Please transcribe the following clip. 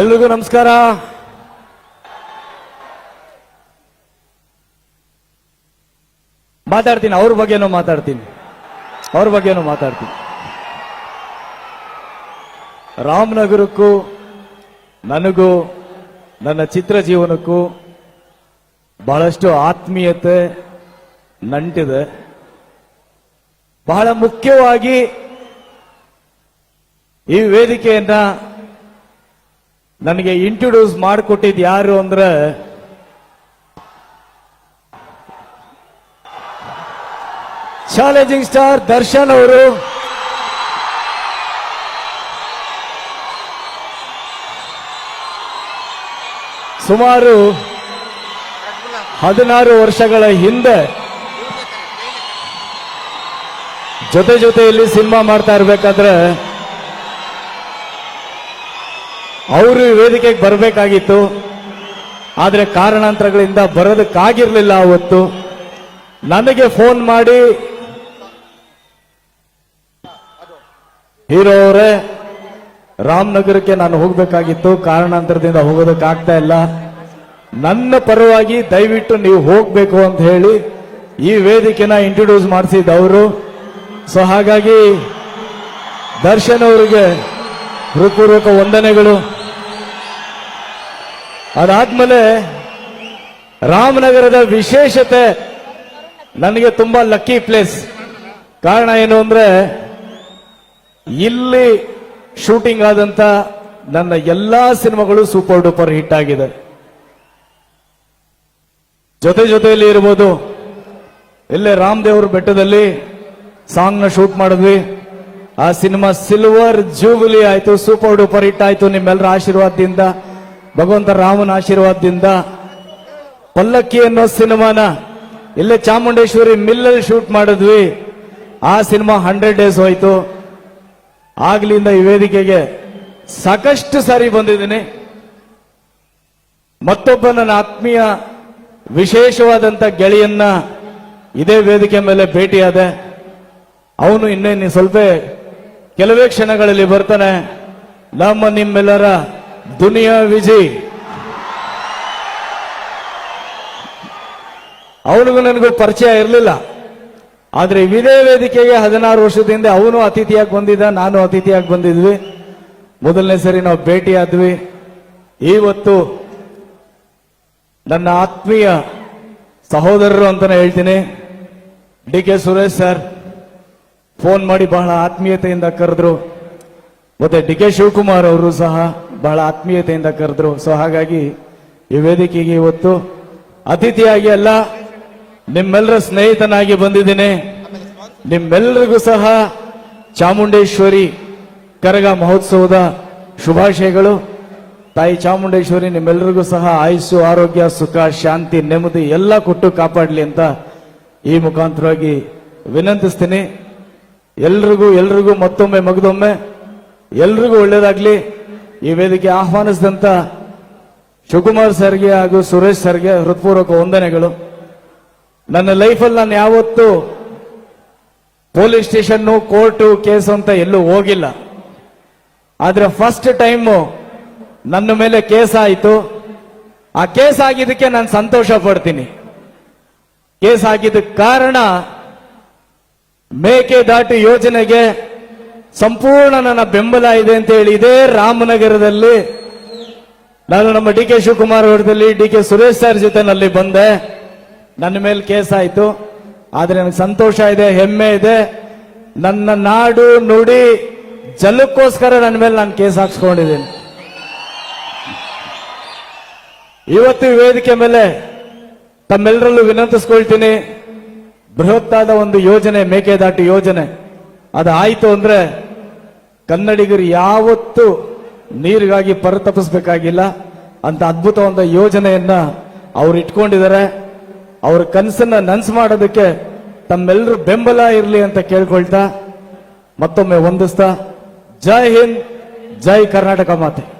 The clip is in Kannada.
ಎಲ್ರಿಗೂ ನಮಸ್ಕಾರ. ಮಾತಾಡ್ತೀನಿ, ಅವ್ರ ಬಗ್ಗೆನೂ ಮಾತಾಡ್ತೀನಿ. ಅವ್ರ ಬಗ್ಗೆನೂ ಮಾತಾಡ್ತೀನಿ. ರಾಮನಗರಕ್ಕೂ, ನನಗೂ, ನನ್ನ ಚಿತ್ರ ಜೀವನಕ್ಕೂ ಬಹಳಷ್ಟು ಆತ್ಮೀಯತೆ ನಂಟಿದೆ. ಬಹಳ ಮುಖ್ಯವಾಗಿ ಈ ವೇದಿಕೆಯನ್ನ ನನಗೆ ಇಂಟ್ರೊಡ್ಯೂಸ್ ಮಾಡಿಕೊಟ್ಟಿದ್ದು ಯಾರು ಅಂದ್ರೆ ಚಾಲೆಂಜಿಂಗ್ ಸ್ಟಾರ್ ದರ್ಶನ್ ಅವರು. ಸುಮಾರು ಹದಿನಾರು ವರ್ಷಗಳ ಹಿಂದೆ ಜೊತೆ ಜೊತೆಯಲ್ಲಿ ಸಿನಿಮಾ ಮಾಡ್ತಾ ಇರ್ಬೇಕಾದ್ರೆ ಅವರು ವೇದಿಕೆಗೆ ಬರಬೇಕಾಗಿತ್ತು. ಆದರೆ ಕಾರಣಾಂತರಗಳಿಂದ ಬರೋದಕ್ಕಾಗಿರಲಿಲ್ಲ ಅವತ್ತು. ನನಗೆ ಫೋನ್ ಮಾಡಿ, ಹೀರೋ ಅವರೇ, ರಾಮನಗರಕ್ಕೆ ನಾನು ಹೋಗಬೇಕಾಗಿತ್ತು. ಕಾರಣಾಂತರದಿಂದ ಹೋಗೋದಕ್ಕಾಗ್ತಾ ಇಲ್ಲ. ನನ್ನ ಪರವಾಗಿ ದಯವಿಟ್ಟು ನೀವು ಹೋಗಬೇಕು ಅಂತ ಹೇಳಿ ಈ ವೇದಿಕೆನ ಇಂಟ್ರೊಡ್ಯೂಸ್ ಮಾಡಿಸಿದವರು ಸೊ ಹಾಗಾಗಿ ದರ್ಶನ್ ಅವರಿಗೆ ಹೃತ್ಪೂರ್ವಕ ವಂದನೆಗಳು. ಅದಾದ್ಮೇಲೆ ರಾಮನಗರದ ವಿಶೇಷತೆ ನನಗೆ ತುಂಬಾ ಲಕ್ಕಿ ಪ್ಲೇಸ್ ಕಾರಣ ಏನು ಅಂದ್ರೆ, ಇಲ್ಲಿ ಶೂಟಿಂಗ್ ಆದಂತ ನನ್ನ ಎಲ್ಲಾ ಸಿನಿಮಾಗಳು ಸೂಪರ್ ಡೂಪರ್ ಹಿಟ್ ಆಗಿದೆ. ಜೊತೆ ಜೊತೆಯಲ್ಲಿ ಇರ್ಬೋದು, ಇಲ್ಲೇ ರಾಮದೇವ್ರ ಬೆಟ್ಟದಲ್ಲಿ ಸಾಂಗ್ನ ಶೂಟ್ ಮಾಡಿದ್ವಿ. ಆ ಸಿನಿಮಾ ಸಿಲ್ವರ್ ಜೂಬಿಲಿ ಆಯ್ತು ಸೂಪರ್ ಡೂಪರ್ ಹಿಟ್ ಆಯ್ತು ನಿಮ್ಮೆಲ್ಲರ ಆಶೀರ್ವಾದದಿಂದ. ಭಗವಂತ ರಾಮನ ಆಶೀರ್ವಾದದಿಂದ ಪಲ್ಲಕ್ಕಿ ಅನ್ನೋ ಸಿನಿಮಾನ ಇಲ್ಲೇ ಚಾಮುಂಡೇಶ್ವರಿ ಮಿಲ್ಲಲ್ಲಿ ಶೂಟ್ ಮಾಡಿದ್ವಿ. ಆ ಸಿನಿಮಾ ಹಂಡ್ರೆಡ್ ಡೇಸ್ ಹೋಯ್ತು. ಆಗ್ಲಿಂದ ಈ ವೇದಿಕೆಗೆ ಸಾಕಷ್ಟು ಸಾರಿ ಬಂದಿದ್ದೀನಿ. ಮತ್ತೊಬ್ಬ ನನ್ನ ಆತ್ಮೀಯ ವಿಶೇಷವಾದಂತ ಗೆಳೆಯನ್ನ ಇದೇ ವೇದಿಕೆ ಮೇಲೆ ಭೇಟಿಯಾದೆ. ಅವನು ಇನ್ನೇನು ಸ್ವಲ್ಪ ಕೆಲವೇ ಕ್ಷಣಗಳಲ್ಲಿ ಬರ್ತಾನೆ. ನಮ್ಮ ನಿಮ್ಮೆಲ್ಲರ ದುನಿಯಾ ವಿಜಯ್. ಅವನಿಗೂ ನನಗೂ ಪರಿಚಯ ಇರಲಿಲ್ಲ. ಆದರೆ ಇದೇ ವೇದಿಕೆಗೆ ಹದಿನಾರು ವರ್ಷದಿಂದ ಅವನು ಅತಿಥಿಯಾಗಿ ಬಂದಿದ್ದ, ನಾನು ಅತಿಥಿಯಾಗಿ ಬಂದಿದ್ವಿ. ಮೊದಲನೇ ಸರಿ ನಾವು ಭೇಟಿಯಾದ್ವಿ. ಇವತ್ತು ನನ್ನ ಆತ್ಮೀಯ ಸಹೋದರರು ಅಂತಾನೆ ಹೇಳ್ತೀನಿ. D K Suresh sir, phone ಮಾಡಿ ಬಹಳ ಆತ್ಮೀಯತೆಯಿಂದ ಕರೆದ್ರು. ಮತ್ತೆ ಡಿ ಕೆ ಶಿವಕುಮಾರ್ ಅವರು ಸಹ ಬಹಳ ಆತ್ಮೀಯತೆಯಿಂದ ಕರೆದ್ರು. ಸೊ ಹಾಗಾಗಿ ಈ ವೇದಿಕೆಗೆ ಇವತ್ತು ಅತಿಥಿಯಾಗಿ ಅಲ್ಲ, ನಿಮ್ಮೆಲ್ಲರ ಸ್ನೇಹಿತನಾಗಿ ಬಂದಿದ್ದೇನೆ. ನಿಮ್ಮೆಲ್ಲರಿಗೂ ಸಹ ಚಾಮುಂಡೇಶ್ವರಿ ಕರಗ ಮಹೋತ್ಸವದ ಶುಭಾಶಯಗಳು. ತಾಯಿ ಚಾಮುಂಡೇಶ್ವರಿ, ನಿಮ್ಮೆಲ್ಲರಿಗೂ ಸಹ ಆಯುಸ್ಸು, ಆರೋಗ್ಯ, ಸುಖ, ಶಾಂತಿ, ನೆಮ್ಮದಿ ಎಲ್ಲ ಕೊಟ್ಟು ಕಾಪಾಡಲಿ ಅಂತ ಈ ಮುಖಾಂತರವಾಗಿ ವಿನಂತಿಸ್ತೀನಿ. ಎಲ್ರಿಗೂ ಎಲ್ರಿಗೂ ಮತ್ತೊಮ್ಮೆ, ಮಗದೊಮ್ಮೆ, ಎಲ್ರಿಗೂ ಒಳ್ಳೇದಾಗ್ಲಿ. ಈ ವೇದಿಕೆ ಆಹ್ವಾನಿಸಿದಂತ ಶಿವಕುಮಾರ್ ಸರ್ಗೆ ಹಾಗೂ ಸುರೇಶ್ ಸರ್ಗೆ ಹೃತ್ಪೂರ್ವಕ ವಂದನೆಗಳು. ನನ್ನ ಲೈಫಲ್ಲಿ ನಾನು ಯಾವತ್ತೂ ಪೊಲೀಸ್ ಸ್ಟೇಷನ್ನು, ಕೋರ್ಟು ಕೇಸು ಅಂತ ಎಲ್ಲೂ ಹೋಗಿಲ್ಲ. ಆದರೆ ಫಸ್ಟ್ ಟೈಮು ನನ್ನ ಮೇಲೆ ಕೇಸ್ ಆಯಿತು ಆ ಕೇಸ್ ಆಗಿದ್ದಕ್ಕೆ ನಾನು ಸಂತೋಷ ಪಡ್ತೀನಿ. ಕೇಸ್ ಆಗಿದ್ದ ಕಾರಣ ಮೇಕೆದಾಟು ಯೋಜನೆಗೆ ಸಂಪೂರ್ಣ ನನ್ನ ಬೆಂಬಲ ಇದೆ ಅಂತ ಹೇಳಿ ಇದೇ ರಾಮನಗರದಲ್ಲಿ ನಾನು ನಮ್ಮ ಡಿ ಕೆ ಶಿವಕುಮಾರ್ ಅವರದಲ್ಲಿ ಡಿ ಕೆ ಸುರೇಶ್ ಸರ್ ಜೊತೆನಲ್ಲಿ ಬಂದೆ. ನನ್ನ ಮೇಲೆ ಕೇಸ್ ಆಯ್ತು. ಆದ್ರೆ ನನಗೆ ಸಂತೋಷ ಇದೆ, ಹೆಮ್ಮೆ ಇದೆ. ನನ್ನ ನಾಡು ನುಡಿ ಜಲಕ್ಕೋಸ್ಕರ ನನ್ನ ಮೇಲೆ ನಾನು ಕೇಸ್ ಹಾಕ್ಸ್ಕೊಂಡಿದ್ದೀನಿ. ಇವತ್ತು ವೇದಿಕೆ ಮೇಲೆ ತಮ್ಮೆಲ್ಲರಲ್ಲೂ ವಿನಂತಿಸ್ಕೊಳ್ತೀನಿ. ಬೃಹತ್ತಾದ ಒಂದು ಯೋಜನೆ, ಮೇಕೆದಾಟು ಯೋಜನೆ. ಅದು ಆಯ್ತು ಅಂದ್ರೆ ಕನ್ನಡಿಗರು ಯಾವತ್ತೂ ನೀರಿಗಾಗಿ ಪರಿತಪಿಸ್ಬೇಕಾಗಿಲ್ಲ ಅಂತ ಅದ್ಭುತವಾದ ಯೋಜನೆಯನ್ನ ಅವ್ರು ಇಟ್ಕೊಂಡಿದ್ದಾರೆ. ಅವ್ರ ಕನಸನ್ನ ನನ್ಸ್ ಮಾಡೋದಕ್ಕೆ ತಮ್ಮೆಲ್ಲರೂ ಬೆಂಬಲ ಇರಲಿ ಅಂತ ಕೇಳ್ಕೊಳ್ತಾ ಮತ್ತೊಮ್ಮೆ ವಂದಿಸ್ತಾ. ಜೈ ಹಿಂದ್, ಜೈ ಕರ್ನಾಟಕ ಮಾತೆ.